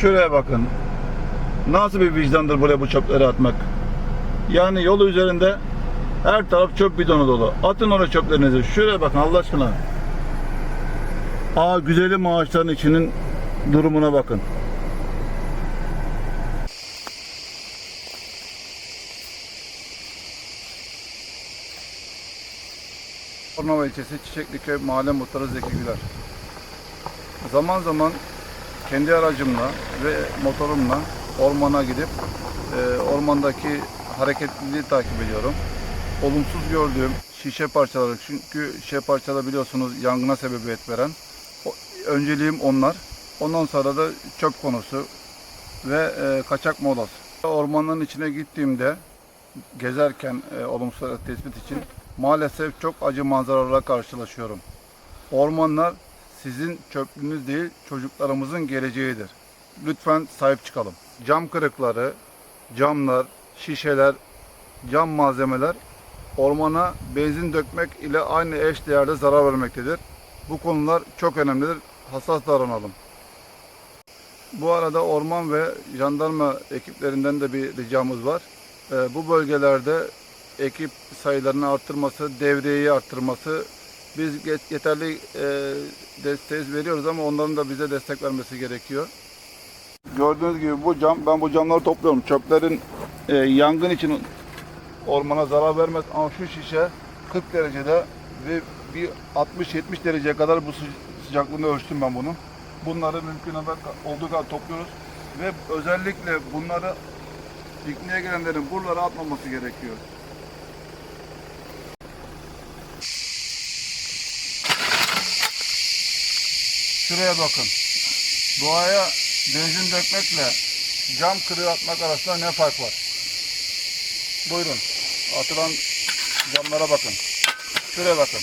Şuraya bakın. Nasıl bir vicdandır buraya bu çöpleri atmak? Yani yolu üzerinde her taraf çöp bidonu dolu. Atın oraya çöplerinizi. Şuraya bakın Allah aşkına. Aa güzelim ağaçların içinin durumuna bakın. Bornova ilçesi Çiçekliköy Mahalle Muhtarı Zeki Güler. Zaman zaman kendi aracımla ve motorumla ormana gidip e, ormandaki hareketliliği takip ediyorum. Olumsuz gördüğüm şişe parçaları çünkü şişe parçaları biliyorsunuz yangına sebebiyet veren. O, önceliğim onlar. Ondan sonra da çöp konusu ve e, kaçak molas. Ormanın içine gittiğimde gezerken e, olumsuz tespit için maalesef çok acı manzaralarla karşılaşıyorum. Ormanlar sizin çöplüğünüz değil, çocuklarımızın geleceğidir. Lütfen sahip çıkalım. Cam kırıkları, camlar, şişeler, cam malzemeler ormana benzin dökmek ile aynı eş değerde zarar vermektedir. Bu konular çok önemlidir. Hassas davranalım. Bu arada orman ve jandarma ekiplerinden de bir ricamız var. Ee, bu bölgelerde ekip sayılarını arttırması, devriyeyi arttırması biz yeterli e, desteği veriyoruz ama onların da bize destek vermesi gerekiyor. Gördüğünüz gibi bu cam, ben bu camları topluyorum. Çöplerin e, yangın için ormana zarar vermez ama şu şişe 40 derecede ve bir 60-70 dereceye kadar bu sı- sıcaklığını ölçtüm ben bunu. Bunları mümkün olduğu kadar topluyoruz ve özellikle bunları pikniğe gelenlerin buralara atmaması gerekiyor. Şuraya bakın. Doğaya benzin dökmekle cam kırığı atmak arasında ne fark var? Buyurun. Atılan camlara bakın. Şuraya bakın.